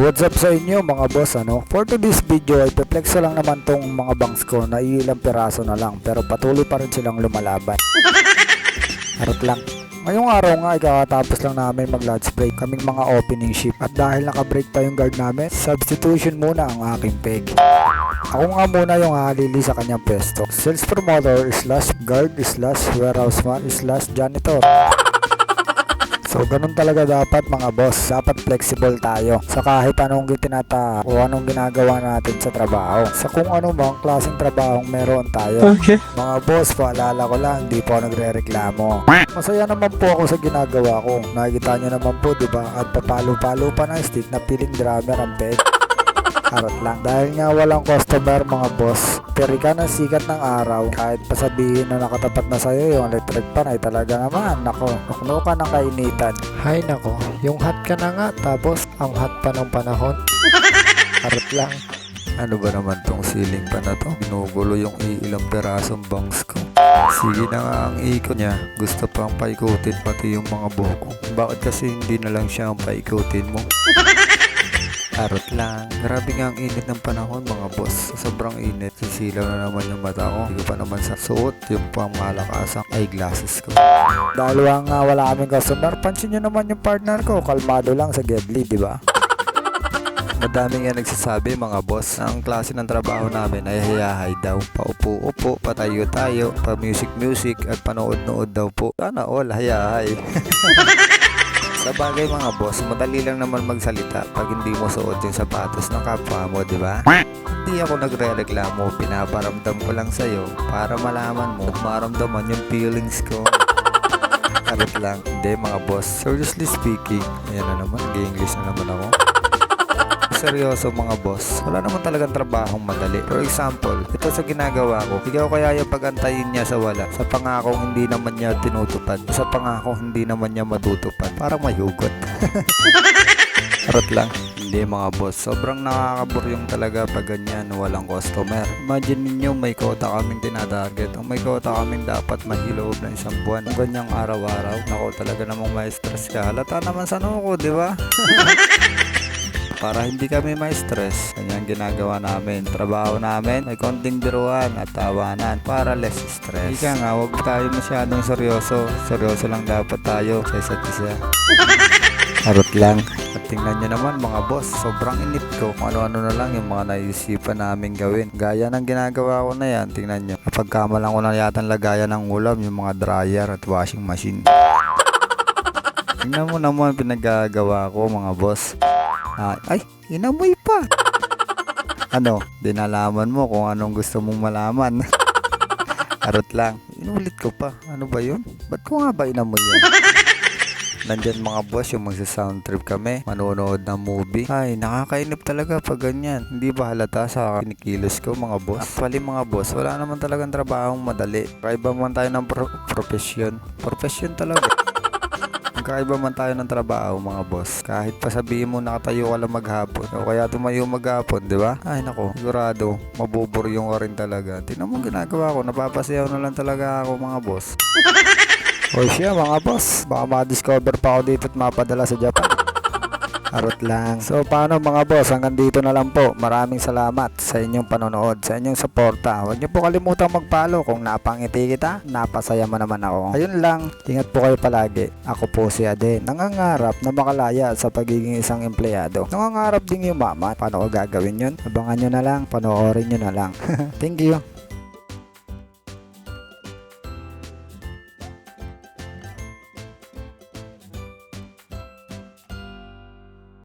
What's up sa inyo mga boss ano? For today's video ay peplex lang naman tong mga bangs ko na ilang piraso na lang pero patuloy pa rin silang lumalaban. Harot lang. Ngayong araw nga ay kakatapos lang namin mag lunch break kaming mga opening shift at dahil nakabreak pa yung guard namin, substitution muna ang aking peg. Ako nga muna yung halili sa kanyang pwesto. Sales promoter slash guard slash warehouse man slash janitor. So, ganun talaga dapat mga boss. Dapat flexible tayo sa kahit anong gitinata o anong ginagawa natin sa trabaho. Sa kung ano mang klaseng trabahong meron tayo. Okay. Mga boss, paalala ko lang, hindi po ako nagre-reklamo. Masaya naman po ako sa ginagawa ko. Nakikita nyo naman po, di ba? At papalo-palo pa ng stick na piling drummer ang peg. Harot lang. Dahil nga walang customer mga boss, pero ka ng sikat ng araw, kahit pa sabihin na nakatapat na sa'yo yung electric pan ay talaga naman, nako, nukno ka ng kainitan. Hay nako, yung hot ka na nga, tapos ang hot pa ng panahon. Harot lang. Ano ba naman tong ceiling pa na to? Ginugulo yung ilang perasong bangs ko. Sige na nga ang ikot niya. Gusto pang paikutin pati yung mga buhok ko. Bakit kasi hindi na lang siya ang paikutin mo? Arot lang. Grabe nga ang init ng panahon mga boss. Sobrang init. Sisilaw na naman yung mata ko. Hindi ko pa naman sa suot yung pang malakasang eyeglasses ko. Dahil nga wala kaming customer, pansin nyo naman yung partner ko. Kalmado lang sa Gedli, di ba? Madami nga nagsasabi mga boss na ang klase ng trabaho namin ay hayahay daw. Paupo-upo, patayo tayo, pa music-music at panood-nood daw po. Sana all hayahay. Sa bagay mga boss, madali lang naman magsalita pag hindi mo suot yung sapatos ng kapwa mo, di ba? Hindi ako nagre-reklamo, pinaparamdam ko lang sa'yo para malaman mo, maramdaman yung feelings ko. Karot lang. Hindi mga boss, seriously speaking, ayan na naman, nag-English na naman ako seryoso mga boss. Wala naman talagang trabahong madali. For example, ito sa ginagawa ko, ikaw kaya yung pagantayin niya sa wala. Sa pangakong hindi naman niya tinutupad. Sa pangakong hindi naman niya matutupad. Parang may hugot. Harot lang. Hindi mga boss, sobrang nakakaburyong talaga pag ganyan walang customer. Imagine ninyo may kota kaming tinatarget. Ang may kota kaming dapat mahiloob ng isang buwan. Kung ganyang araw-araw, nako talaga namang may stress ka. Halata naman sa nuko, di ba? para hindi kami ma-stress. Ganyan ginagawa namin. Trabaho namin, may konting biruan at tawanan para less stress. Ika nga, huwag tayo masyadong seryoso. Seryoso lang dapat tayo sa isa't isa. Harot lang. At tingnan nyo naman mga boss, sobrang init ko. Kung ano-ano na lang yung mga naisipan namin gawin. Gaya ng ginagawa ko na yan, tingnan nyo. Kapag kamalang ko na yata lagayan ng ulam, yung mga dryer at washing machine. Tingnan mo naman pinagagawa ko mga boss. Ah, ay, inamoy pa. ano, dinalaman mo kung anong gusto mong malaman. Arot lang. Inulit ko pa. Ano ba yun? Ba't ko nga ba inamoy yan? Nandyan mga boss yung magsa-sound trip kami, manonood ng movie. Ay, nakakainip talaga pag ganyan. Hindi ba halata sa kinikilos ko mga boss? Actually mga boss, wala naman talagang trabahong madali. Kaiba man tayo ng pro- profesyon. Profesyon talaga. Magkaiba man tayo ng trabaho mga boss. Kahit pa sabihin mo nakatayo ka lang maghapon o kaya tumayo maghapon, di ba? Ay nako, sigurado, mabuburyong ka rin talaga. Tingnan mo ginagawa ko, napapasayaw na lang talaga ako mga boss. o siya mga boss, baka ma-discover pa ako dito at mapadala sa Japan. Arot lang. So paano mga boss, hanggang dito na lang po. Maraming salamat sa inyong panonood, sa inyong suporta. Huwag niyo po kalimutang mag-follow kung napangiti kita, napasaya mo naman ako. Ayun lang, ingat po kayo palagi. Ako po si Ade, nangangarap na makalaya sa pagiging isang empleyado. Nangangarap din yung mama. Paano ko gagawin yun? Abangan nyo na lang, panoorin nyo na lang. Thank you.